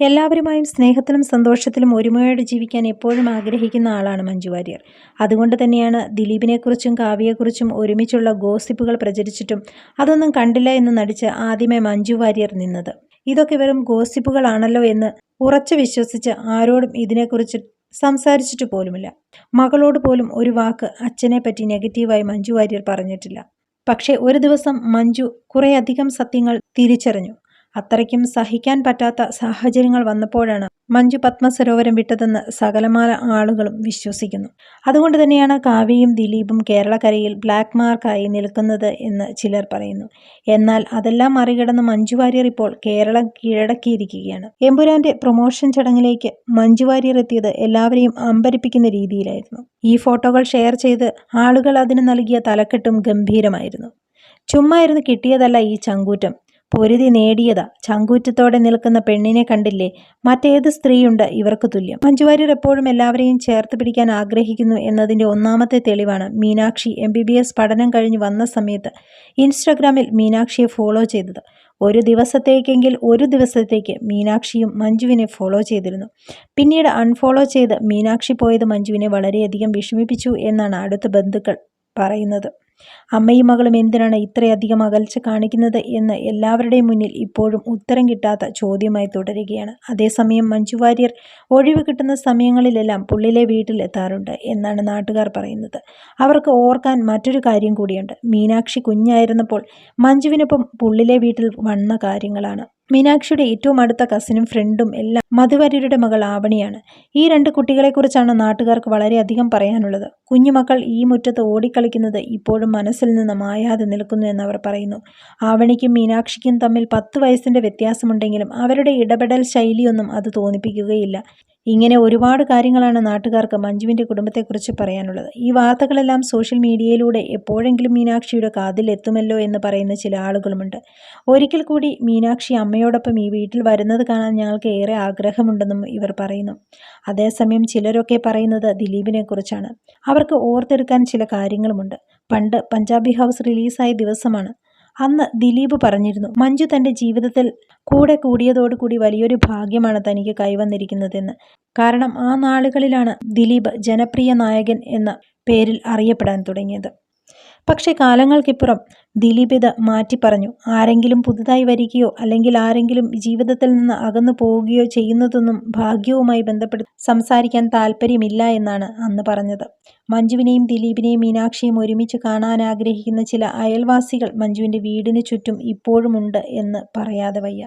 എല്ലാവരുമായും സ്നേഹത്തിലും സന്തോഷത്തിലും ഒരുമയോടെ ജീവിക്കാൻ എപ്പോഴും ആഗ്രഹിക്കുന്ന ആളാണ് മഞ്ജു വാര്യർ. അതുകൊണ്ട് തന്നെയാണ് ദിലീപിനെക്കുറിച്ചും കാവ്യയെക്കുറിച്ചും ഒരുമിച്ചുള്ള ഗോസിപ്പുകൾ പ്രചരിച്ചിട്ടും അതൊന്നും കണ്ടില്ല എന്ന് നടിച്ച് ആദ്യമേ മഞ്ജു വാര്യർ നിന്നത്. ഇതൊക്കെ വെറും ഗോസിപ്പുകളാണല്ലോ എന്ന് ഉറച്ചു വിശ്വസിച്ച് ആരോടും ഇതിനെക്കുറിച്ച് സംസാരിച്ചിട്ട് പോലുമില്ല. മകളോട് പോലും ഒരു വാക്ക് അച്ഛനെ പറ്റി നെഗറ്റീവായി മഞ്ജു വാര്യർ പറഞ്ഞിട്ടില്ല. പക്ഷേ ഒരു ദിവസം മഞ്ജു കുറേയധികം സത്യങ്ങൾ തിരിച്ചറിഞ്ഞു. അത്രയ്ക്കും സഹിക്കാൻ പറ്റാത്ത സാഹചര്യങ്ങൾ വന്നപ്പോഴാണ് മഞ്ജു പത്മസരോവരം വിട്ടതെന്ന് സകലമാല ആളുകളും വിശ്വസിക്കുന്നു. അതുകൊണ്ട് തന്നെയാണ് കാവ്യയും ദിലീപും കേരളക്കരയിൽ ബ്ലാക്ക് മാർക്കായി നിൽക്കുന്നത് എന്ന് ചിലർ പറയുന്നു. എന്നാൽ അതെല്ലാം മറികടന്ന് മഞ്ജു വാര്യർ ഇപ്പോൾ കേരളം കീഴടക്കിയിരിക്കുകയാണ്. എമ്പുരാന്റെ പ്രൊമോഷൻ ചടങ്ങിലേക്ക് മഞ്ജു വാര്യർ എത്തിയത് എല്ലാവരെയും അമ്പരിപ്പിക്കുന്ന രീതിയിലായിരുന്നു. ഈ ഫോട്ടോകൾ ഷെയർ ചെയ്ത് ആളുകൾ അതിന് നൽകിയ തലക്കെട്ടും ഗംഭീരമായിരുന്നു. ചുമ്മാ ഇരുന്ന് കിട്ടിയതല്ല ഈ ചങ്കൂറ്റം. പൊരുതി നേടിയതാ. ചങ്കൂറ്റത്തോടെ നിൽക്കുന്ന പെണ്ണിനെ കണ്ടില്ലേ? മറ്റേത് സ്ത്രീയുണ്ട് ഇവർക്ക് തുല്യം. മഞ്ജുവാര്യർ എപ്പോഴും എല്ലാവരെയും ചേർത്ത് പിടിക്കാൻ ആഗ്രഹിക്കുന്നു എന്നതിന്റെ ഒന്നാമത്തെ തെളിവാണ് മീനാക്ഷി എം പഠനം കഴിഞ്ഞ് വന്ന സമയത്ത് ഇൻസ്റ്റഗ്രാമിൽ മീനാക്ഷിയെ ഫോളോ ചെയ്തത്. ഒരു ദിവസത്തേക്കെങ്കിൽ ഒരു ദിവസത്തേക്ക് മീനാക്ഷിയും മഞ്ജുവിനെ ഫോളോ ചെയ്തിരുന്നു. പിന്നീട് അൺഫോളോ ചെയ്ത് മീനാക്ഷി പോയത് മഞ്ജുവിനെ വളരെയധികം വിഷമിപ്പിച്ചു എന്നാണ് അടുത്ത ബന്ധുക്കൾ പറയുന്നത്. അമ്മയും മകളും എന്തിനാണ് ഇത്രയധികം അകൽച്ച കാണിക്കുന്നത് എന്ന് എല്ലാവരുടെയും മുന്നിൽ ഇപ്പോഴും ഉത്തരം കിട്ടാത്ത ചോദ്യമായി തുടരുകയാണ്. അതേസമയം മഞ്ജു വാര്യർ ഒഴിവ് കിട്ടുന്ന സമയങ്ങളിലെല്ലാം പുള്ളിലെ വീട്ടിലെത്താറുണ്ട് എന്നാണ് നാട്ടുകാർ പറയുന്നത്. അവർക്ക് ഓർക്കാൻ മറ്റൊരു കാര്യം കൂടിയുണ്ട്. മീനാക്ഷി കുഞ്ഞായിരുന്നപ്പോൾ മഞ്ജുവിനൊപ്പം പുള്ളിലെ വീട്ടിൽ വന്ന കാര്യങ്ങളാണ്. മീനാക്ഷിയുടെ ഏറ്റവും അടുത്ത കസിനും ഫ്രണ്ടും എല്ലാം മധുവര്യരുടെ മകൾ ആവണിയാണ്. ഈ രണ്ട് കുട്ടികളെക്കുറിച്ചാണ് നാട്ടുകാർക്ക് വളരെയധികം പറയാനുള്ളത്. കുഞ്ഞുമക്കൾ ഈ മുറ്റത്ത് ഓടിക്കളിക്കുന്നത് ഇപ്പോഴും മനസ്സിൽ നിന്ന് മായാതെ നിൽക്കുന്നു എന്നവർ പറയുന്നു. ആവണിക്കും മീനാക്ഷിക്കും തമ്മിൽ പത്ത് വയസ്സിന്റെ വ്യത്യാസമുണ്ടെങ്കിലും അവരുടെ ഇടപെടൽ ശൈലിയൊന്നും അത് തോന്നിപ്പിക്കുകയില്ല. ഇങ്ങനെ ഒരുപാട് കാര്യങ്ങളാണ് നാട്ടുകാർക്ക് മഞ്ജുവിന്റെ കുടുംബത്തെക്കുറിച്ച് പറയാനുള്ളത്. ഈ വാർത്തകളെല്ലാം സോഷ്യൽ മീഡിയയിലൂടെ എപ്പോഴെങ്കിലും മീനാക്ഷിയുടെ കാതിൽ എത്തുമല്ലോ എന്ന് പറയുന്ന ചില ആളുകളുമുണ്ട്. ഒരിക്കൽ കൂടി മീനാക്ഷി അമ്മയോടൊപ്പം ഈ വീട്ടിൽ വരുന്നത് കാണാൻ ഞങ്ങൾക്ക് ഏറെ ആഗ്രഹമുണ്ടെന്നും ഇവർ പറയുന്നു. അതേസമയം ചിലരൊക്കെ പറയുന്നത് ദിലീപിനെക്കുറിച്ചാണ്. അവർക്ക് ഓർത്തെടുക്കാൻ ചില കാര്യങ്ങളുമുണ്ട്. പണ്ട് പഞ്ചാബി ഹൗസ് റിലീസായ ദിവസമാണ്. അന്ന് ദിലീപ് പറഞ്ഞിരുന്നു മഞ്ജു തന്റെ ജീവിതത്തിൽ കൂടെ കൂടിയതോടുകൂടി വലിയൊരു ഭാഗ്യമാണ് തനിക്ക് കൈവന്നിരിക്കുന്നതെന്ന്. കാരണം ആ നാളുകളിലാണ് ദിലീപ് ജനപ്രിയ നായകൻ എന്ന പേരിൽ അറിയപ്പെടാൻ തുടങ്ങിയത്. പക്ഷേ കാലങ്ങൾക്കിപ്പുറം ദിലീപ് ഇത് മാറ്റി പറഞ്ഞു. ആരെങ്കിലും പുതുതായി വരികയോ അല്ലെങ്കിൽ ആരെങ്കിലും ജീവിതത്തിൽ നിന്ന് അകന്നു പോവുകയോ ചെയ്യുന്നതൊന്നും ഭാഗ്യവുമായി ബന്ധപ്പെട്ട് സംസാരിക്കാൻ താല്പര്യമില്ല എന്നാണ് അന്ന് പറഞ്ഞത്. മഞ്ജുവിനെയും ദിലീപിനെയും മീനാക്ഷിയും ഒരുമിച്ച് കാണാൻ ആഗ്രഹിക്കുന്ന ചില അയൽവാസികൾ മഞ്ജുവിന്റെ വീടിന് ചുറ്റും ഇപ്പോഴുമുണ്ട് എന്ന് പറയാതെ വയ്യ.